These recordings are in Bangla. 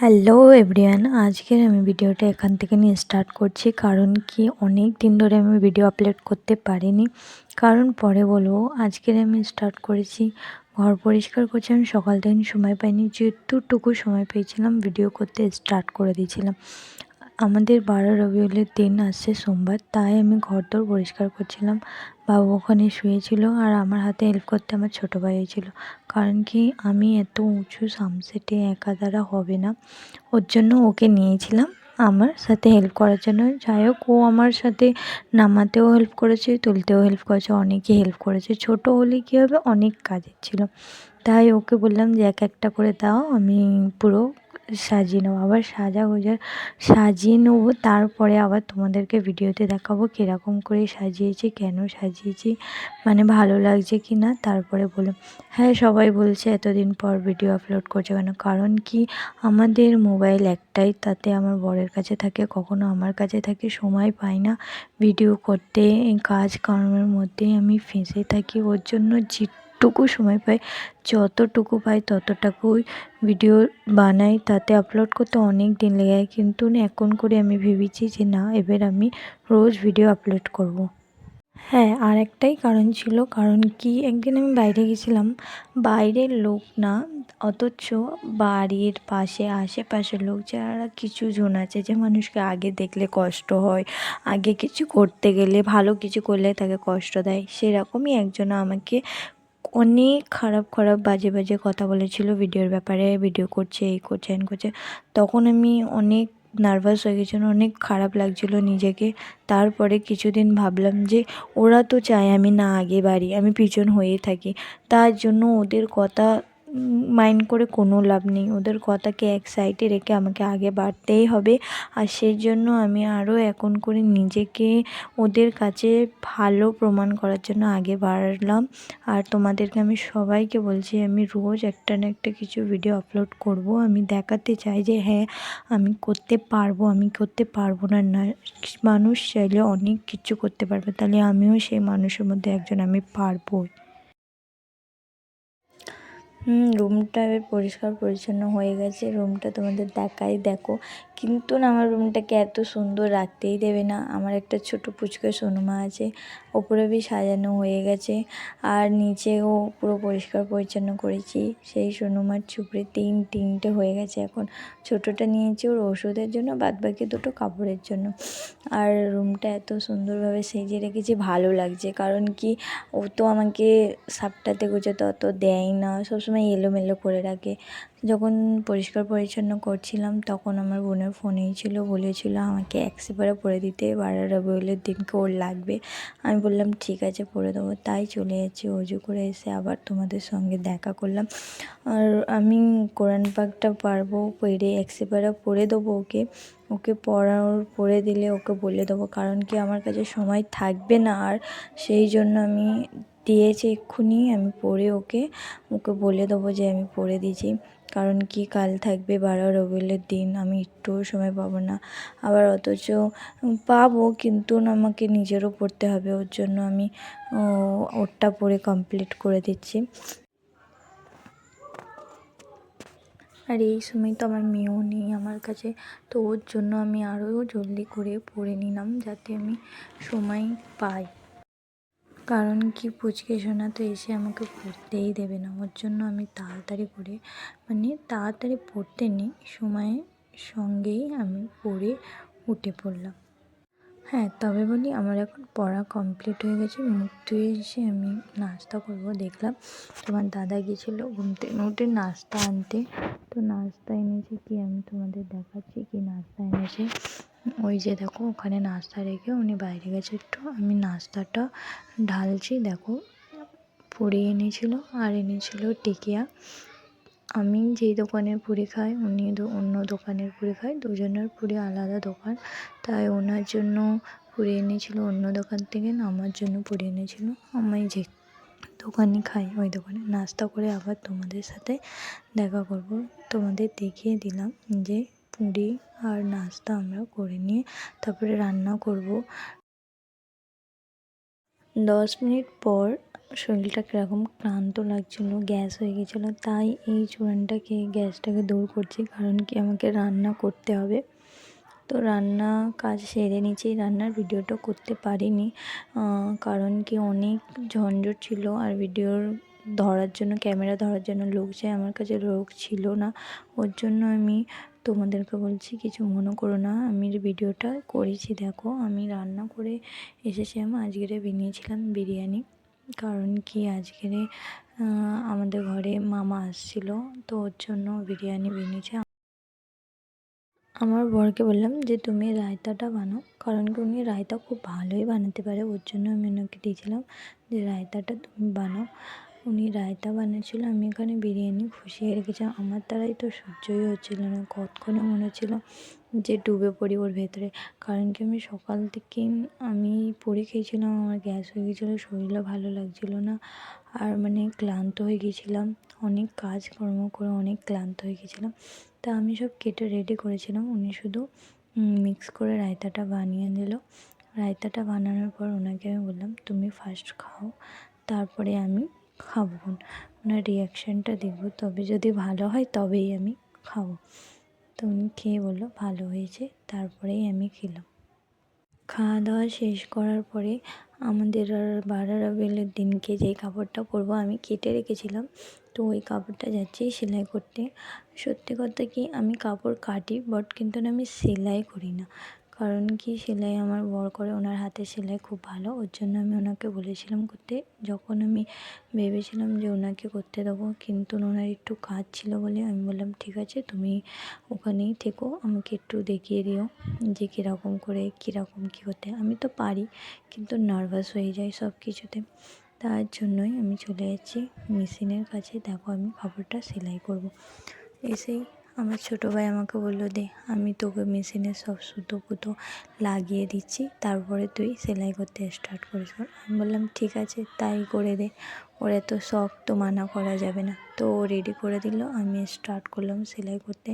হ্যালো এভরিওয়ান আজকের আমি ভিডিওটা এখান থেকে নিয়ে স্টার্ট করছি। কারণ কি, অনেক দিন ধরে আমি ভিডিও আপলোড করতে পারিনি। কারণ পরে বলব, আজকের আমি স্টার্ট করেছি, ঘর পরিষ্কার করছি। আমি সকাল থেকে সময় পাইনি যেহেতুটুকু সময় পেয়েছিলাম, ভিডিও করতে স্টার্ট করে দিয়েছিলাম। আমাদের বারো রবিউলের দিন আসছে সোমবার, তাই আমি ঘর দর পরিষ্কার করছিলাম। বাবু ওখানে শুয়েছিল আর আমার হাতে হেল্প করতে আমার ছোটো ভাই ছিল কারণ কি, আমি এত উঁচু সামসেটে একা দ্বারা হবে না। ওর জন্য ওকে নিয়েছিলাম আমার সাথে হেল্প করার জন্য। যাই হোক, ও আমার সাথে নামাতেও হেল্প করেছে, তুলতেও হেল্প করেছে, অনেকে হেল্প করেছে। ছোট হলে কী হবে? অনেক কাজের ছিল। তাই ওকে বললাম যে, এক একটা করে দাও, আমি পুরো সাজিয়ে নেব, আবার সাজা গোজা সাজিয়ে নেব, তারপরে আবার তোমাদেরকে ভিডিওতে দেখাবো কীরকম করে সাজিয়েছি, কেন সাজিয়েছি মানে ভালো লাগছে কি না, তারপরে বলো হ্যাঁ সবাই বলছে এতদিন পর ভিডিও আপলোড করছে কেন? কারণ কি আমাদের মোবাইল একটাই, তাতে আমার বরের কাছে থাকে, কখনো আমার কাছে থাকে, সময় পাই না ভিডিও করতে কাজ কর্মের মধ্যেই আমি ফেঁসে থাকি, ওর জন্য যেটুকু সময় পাই, যতটুকু পাই ততটুকুই ভিডিও বানাই। তাতে আপলোড করতে অনেক দিন লেগে যায়। কিন্তু এখন করে আমি ভেবেছি যে না, এবার আমি রোজ ভিডিও আপলোড করব। হ্যাঁ আর একটাই কারণ ছিল। কারণ কি? একদিন আমি বাইরে গেছিলাম। বাইরের লোক না, অথচ বাড়ির পাশে, আশেপাশের লোক যারা কিছু জন আছে যে মানুষকে আগে দেখলে কষ্ট হয়, আগে কিছু করতে গেলে, ভালো কিছু করলে তাকে কষ্ট দেয়, সেরকমই একজন আমাকে অনেক খারাপ খারাপ বাজে বাজে কথা বলেছিল ভিডিওর ব্যাপারে, ভিডিও করছে, এই করছে, এন করছে। তখন আমি অনেক নার্ভাস হয়ে গেছিল অনেক খারাপ লাগছিল নিজেকে। তারপরে কিছুদিন ভাবলাম যে, ওরা তো চায় আমি না আগে বাড়ি, আমি পিছন হয়ে থাকি। তার জন্য ওদের কথা মাইন্ড করে কোনো লাভ নেই। ওদের কথাকে এক সাইডে রেখে আমাকে আগে বাড়তেই হবে। আর সেই জন্য আমি আরও এখন করে নিজেকে ওদের কাছে ভালো প্রমাণ করার জন্য আগে বাড়লাম। আর তোমাদেরকে আমি সবাইকে বলছি, আমি রোজ একটা না একটা কিছু ভিডিও আপলোড করব। আমি দেখাতে চাই যে হ্যাঁ আমি করতে পারব, আমি করতে পারব না। না, মানুষ চাইলে অনেক কিছু করতে পারবে। তাহলে আমিও সেই মানুষের মধ্যে একজন আমি পারব রুমটা পরিষ্কার পরিচ্ছন্ন হয়ে গেছে। রুমটা তোমাদের দেখাই। দেখো কিন্তু না আমার রুমটাকে এত সুন্দর রাখতেই দেবে না। আমার একটা ছোট পুচকে সোনুমা আছে, ওপরে বি সাজানো হয়ে গেছে আর নিচেও পুরো পরিষ্কার পরিচ্ছন্ন করেছি। সেই সোনুমার চুপড়ে তিন, তিনটে হয়ে গেছে এখন। ছোটোটা নিয়েছি ওর ওষুধের জন্য বাদ বাকি দুটো কাপড়ের জন্য। আর রুমটা এত সুন্দরভাবে সেজে রেখেছি, ভালো লাগছে। কারণ কি, ও তো আমাকে সাপটাতে গুছোতে অত দেয় না, সবসময় এলোমেলো করে রাখে। যখন পরিষ্কার পরিচ্ছন্ন করছিলাম, তখন আমার বোনের ফোনেই ছিল, বলেছিল আমাকে এক সিপারে পরে দিতে বারো রবিউলের দিনকে ওর লাগবে। আমি বললাম, ঠিক আছে, পরে দেবো। তাই চলে যাচ্ছি অজু করে এসে আবার তোমাদের সঙ্গে দেখা করলাম। আর আমি কোরআন পাকটা পারব, পরে এক সিপারা পরে দেবো ওকে। ওকে পড়ার পড়ে দিলে ওকে বলে দেবো, কারণ কি আমার কাছে সময় থাকবে না। আর সেই জন্য আমি দিয়েছি এক্ষুনি, আমি পড়ে ওকে ওকে বলে দেবো যে আমি পড়ে দিয়েছি। কারণ কি কাল থাকবে বারো রবিউলের দিন, আমি একটুও সময় পাবো না। আবার অথচ পাবো, কিন্তু আমাকে নিজেরও পড়তে হবে, ওর জন্য আমি ওরটা পড়ে কমপ্লিট করে দিচ্ছি। আর এই সময় তো আমার মেয়েও নেই আমার কাছে, তো ওর জন্য আমি আরও জলদি করে পড়ে নিলাম, যাতে আমি সময় পাই। কারণ কি পুচকে সোনা তো এসে আমাকে পড়তেই দেবে না। ওর জন্য আমি তাড়াতাড়ি করে মানে তাড়াতাড়ি পড়তে নেই, সময়ের সঙ্গেই আমি পড়ে উঠে পড়লাম। হ্যাঁ তবে বলি আমার এখন পড়া কমপ্লিট হয়ে গেছে। মুখ ধুয়ে এসে আমি নাস্তা করব। দেখলাম তোমার দাদা গিয়েছিল ঘুম থেকে উঠে নাস্তা আনতে। তো নাস্তা এনেছে কি আমি তোমাদের দেখাচ্ছি, কি নাস্তা এনেছে। ওই যে দেখো, ওখানে নাস্তা রেখে উনি বাইরে গেছে একটু। আমি নাস্তাটা ঢালছি, দেখো, পুরি এনেছিল আর এনেছিল টিকিয়া। আমি যেই দোকানের পুরি খাই, উনি অন্য দোকানের পুরি খাই দুজনের পুরি আলাদা দোকান। তাই ওনার জন্য পুরি এনেছিল, অন্য দোকান থেকে আমার জন্য পুরি এনেছিল। আমি যে দোকানে খাই, ওই দোকানে। নাস্তা করে আবার তোমাদের সাথে দেখা করব। তোমাদের দেখিয়ে দিলাম যে পুরি আর নাস্তা আমরা করে নিয়ে তারপরে রান্না করব। দশ মিনিট পর শরীরটা কীরকম ক্লান্ত লাগছিল, গ্যাস হয়ে গেছিল, তাই এই চূড়ানটা খেয়ে গ্যাসটাকে দূর করছি কারণ কি আমাকে রান্না করতে হবে। তো রান্না কাজ সেরে নিয়েছি, রান্নার ভিডিওটা করতে পারিনি কারণ কি অনেক ঝঞ্ঝট ছিল আর ভিডিওর ধরার জন্য, ক্যামেরা ধরার জন্য লোক চাই আমার কাছে লোক ছিল না, ওর জন্য আমি তোমাদেরকে বলছি কিছু মনে করো না আমি ভিডিওটা করেছি দেখো, আমি রান্না করে এসেছিলাম আজকেরে বানিয়েছিলাম বিরিয়ানি। কারণ কি আজকের আমাদের ঘরে মামা আসছিল, তো ওর জন্য বিরিয়ানি বানিয়েছে। আমার বরকে বললাম যে, তুমি রায়তাটা বানাও। কারণ কি উনি রায়তা খুব ভালোই বানাতে পারে, ওর জন্য আমি ওনাকে দিয়েছিলাম যে, রায়তাটা তুমি বানাও। উনি রায়তা বানিয়েছিল, আমি এখানে বিরিয়ানি ফুসিয়ে রেখেছিলাম আমার দ্বারাই তো সহ্যই হচ্ছিল না, কতক্ষণে মনে হচ্ছিল যে ডুবে পড়ি ওর ভেতরে। কারণ কি আমি সকাল থেকে আমি পড়ে খেয়েছিলাম, আমার গ্যাস হয়ে গেছিল, শরীরও ভালো লাগছিল না। আর মানে ক্লান্ত হয়ে গেছিলাম, অনেক কাজকর্ম করে অনেক ক্লান্ত হয়ে গেছিলাম। তা আমি সব কেটে রেডি করেছিলাম, উনি শুধু মিক্স করে রায়তাটা বানিয়ে দিল। রায়তাটা বানানোর পর ওনাকে আমি বললাম, তুমি ফার্স্ট খাও। তারপরে আমি খাব। ওনার রিয়াকশানটা দেখব তবে যদি ভালো হয়, তবেই আমি খাব। তো উনি খেয়ে বলল, ভালো হয়েছে। তারপরেই আমি খেলাম। খাওয়া দাওয়া শেষ করার পরে আমাদের আর বারারাবেলের দিনকে যেই কাপড়টা পরবো, আমি কেটে রেখেছিলাম। তো ওই কাপড়টা যাচ্ছি সেলাই করতে। সত্যি কথা কি, আমি কাপড় কাটি বাট কিন্তু না আমি সেলাই করি না। কারণ কি সেলাই আমার বর করে ওনার হাতে সেলাই খুব ভালো। ওর জন্য আমি ওনাকে বলেছিলাম করতে। যখন আমি ভেবেছিলাম যে ওনাকে করতে দেবো, কিন্তু ওনার একটু কাজ ছিল বলে আমি বললাম, ঠিক আছে, তুমি ওখানেই থেকো, আমাকে একটু দেখিয়ে দিও যে কীরকম করে, কীরকম কী করতে। আমি তো পারি, কিন্তু নার্ভাস হয়ে যাই সব কিছুতে। তার জন্যই আমি চলে যাচ্ছি মেশিনের কাছে। দেখো আমি কাপড়টা সেলাই করব। এসেই আমার ছোটো ভাই আমাকে বলল, দে, আমি তোকে মেশিনে সব সুতো পুতো লাগিয়ে দিচ্ছি, তারপরে তুই সেলাই করতে স্টার্ট করিস। আমি বললাম, ঠিক আছে, তাই করে দে, ওর এত শখ তো মানা করা যাবে না। তো ও রেডি করে দিল, আমি স্টার্ট করলাম সেলাই করতে।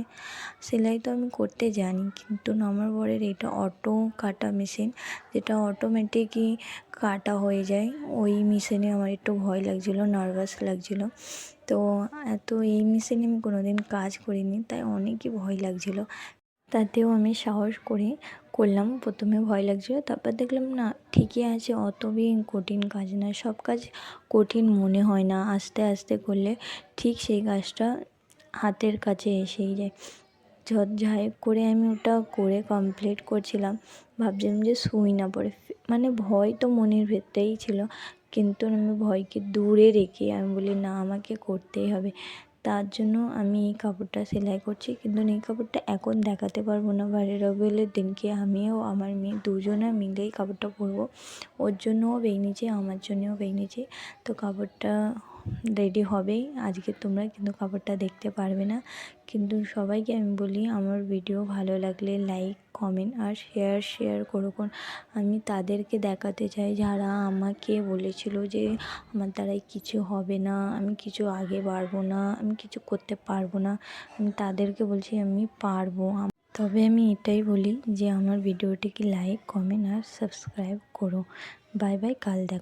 সেলাই তো আমি করতে জানি, কিন্তু আমার বরের এটা অটো কাটা মেশিন যেটা অটোমেটিকই কাটা হয়ে যায়, ওই মেশিনে আমার একটু ভয় লাগছিল নার্ভাস লাগছিল। তো এত এই মেশিনে আমি কোনো দিন কাজ করিনি, তাই অনেকই ভয় লাগছিল। তাতেও আমি সাহস করে করলাম, প্রথমে ভয় লাগছিল, তারপর দেখলাম না ঠিকই আছে, অত কঠিন কাজ না সব কাজ কঠিন মনে হয় না, আস্তে আস্তে করলে ঠিক সেই কাজটা হাতের কাছে এসেই যায়। যাই করে আমি ওটা করে কমপ্লিট করছিলাম। ভাবছিলাম যে শুই না পড়ে। মানে ভয় তো মনের ভেতরেই ছিল। কিন্তু আমি ভয়কে দূরে রেখে আমি বলি, না, আমাকে করতেই হবে। তার জন্য আমি এই কাপড়টা সেলাই করছি। কিন্তু এই কাপড়টা এখন দেখাতে পারব না। বাড়ির রবিলের দিনকে আমিও আমার মেয়ে দুজনে মিলেই কাপড়টা পরবো। ওর জন্যও বেরিয়েছে আমার জন্যও বেরিয়েছে তো কাপড়টা রেডি হবেই। আজকে তোমরা কিন্তু কাপড়টা দেখতে পারবে না। কিন্তু সবাইকে আমি বলি, আমার ভিডিও ভালো লাগলে লাইক কমেন্ট আর শেয়ার শেয়ার করো আমি তাদেরকে দেখাতে চাই যারা আমাকে বলেছিল যে, আমার দ্বারাই কিছু হবে না, আমি কিছু আগে বাড়বো না, আমি কিছু করতে পারব না। আমি তাদেরকে বলছি, আমি পারব। তবে আমি এটাই বলি যে, আমার ভিডিওটিকে লাইক কমেন্ট আর সাবস্ক্রাইব করো। বাই বাই কাল দেখো